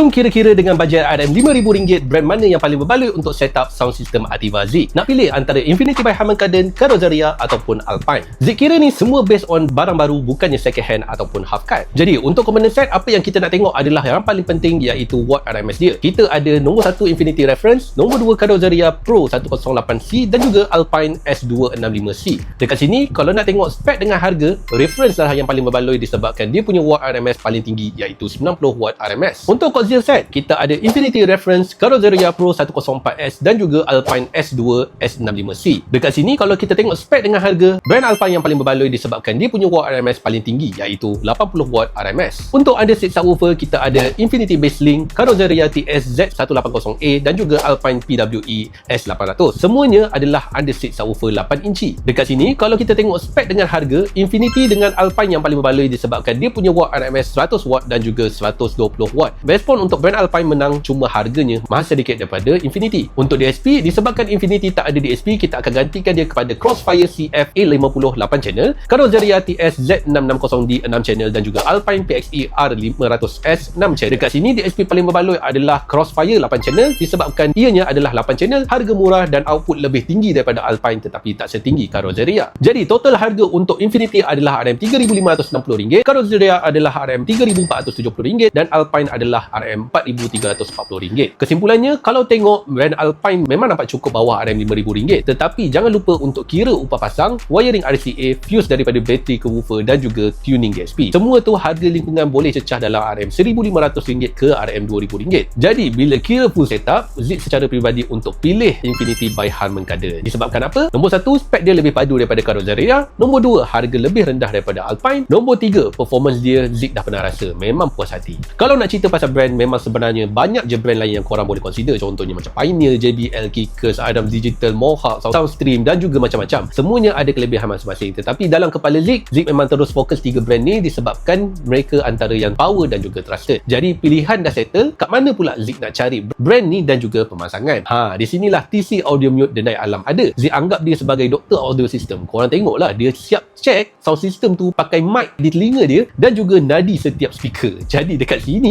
Jom kira-kira dengan bajet RM5,000 brand mana yang paling berbaloi untuk setup sound system Ativa Zik. Nak pilih antara Infinity by Harman Kardon, Carrozzeria ataupun Alpine. Zik kira ni semua based on barang baru bukannya second hand ataupun half cut. Jadi untuk component set apa yang kita nak tengok adalah yang paling penting iaitu watt RMS dia. Kita ada nombor 1 Infinity Reference, nombor 2 Carrozzeria Pro 108C dan juga Alpine S265C. Dekat sini kalau nak tengok spek dengan harga, reference lah yang paling berbaloi disebabkan dia punya watt RMS paling tinggi iaitu 90 watt RMS. Untuk Coxsackie set, kita ada Infinity Reference, Carrozzeria Pro 104S dan juga Alpine S2 S65C. Dekat sini kalau kita tengok spek dengan harga, brand Alpine yang paling berbaloi disebabkan dia punya watt RMS paling tinggi iaitu 80 watt RMS. Untuk underseat subwoofer, kita ada Infinity Basslink, Carrozzeria TS Z180A dan juga Alpine PWE S800. Semuanya adalah underseat subwoofer 8 inci. Dekat sini kalau kita tengok spek dengan harga, Infinity dengan Alpine yang paling berbaloi disebabkan dia punya watt RMS 100 watt dan juga 120 watt. Best untuk brand Alpine menang cuma harganya mahal sedikit daripada Infinity. Untuk DSP, disebabkan Infinity tak ada DSP, kita akan gantikan dia kepada Crossfire CF A50 8 channel, Carrozzeria TS Z660D 6 channel dan juga Alpine PXE R500S 6 channel. Dekat sini DSP paling berbaloi adalah Crossfire 8 channel disebabkan ianya adalah 8 channel, harga murah dan output lebih tinggi daripada Alpine tetapi tak setinggi Carrozzeria. Jadi total harga untuk Infinity adalah RM3,560, Carrozzeria adalah RM3,470 dan Alpine adalah RM4,340. Kesimpulannya, kalau tengok brand Alpine memang nampak cukup bawah RM5,000 tetapi jangan lupa untuk kira upah pasang, wiring RCA, fuse daripada bateri ke woofer dan juga tuning DSP. Semua tu harga lingkungan boleh cecah dalam RM1,500 ke RM2,000. Jadi, bila kira full setup, Zik secara peribadi untuk pilih Infinity by Harman Kardon. Disebabkan apa? Nombor satu, spek dia lebih padu daripada Carrozzeria. Nombor dua, harga lebih rendah daripada Alpine. Nombor tiga, performance dia Zik dah pernah rasa. Memang puas hati. Kalau nak cerita pasal brand, memang sebenarnya banyak je brand lain yang korang boleh consider. Contohnya macam Pioneer, JBL, Kickers, Adam Digital, Mohawk, Soundstream dan juga macam-macam. Semuanya ada kelebihan masing-masing. Tetapi dalam kepala Zik, Zik memang terus fokus tiga brand ni disebabkan mereka antara yang power dan juga trusted. Jadi pilihan dah settle kat mana pula Zik nak cari brand ni dan juga pemasangan? Ha, di sinilah TC Audio Mute Denai Alam ada. Zik anggap dia sebagai doktor audio system. Korang tengoklah dia siap check sound system tu pakai mic di telinga dia dan juga nadi setiap speaker. Jadi dekat sini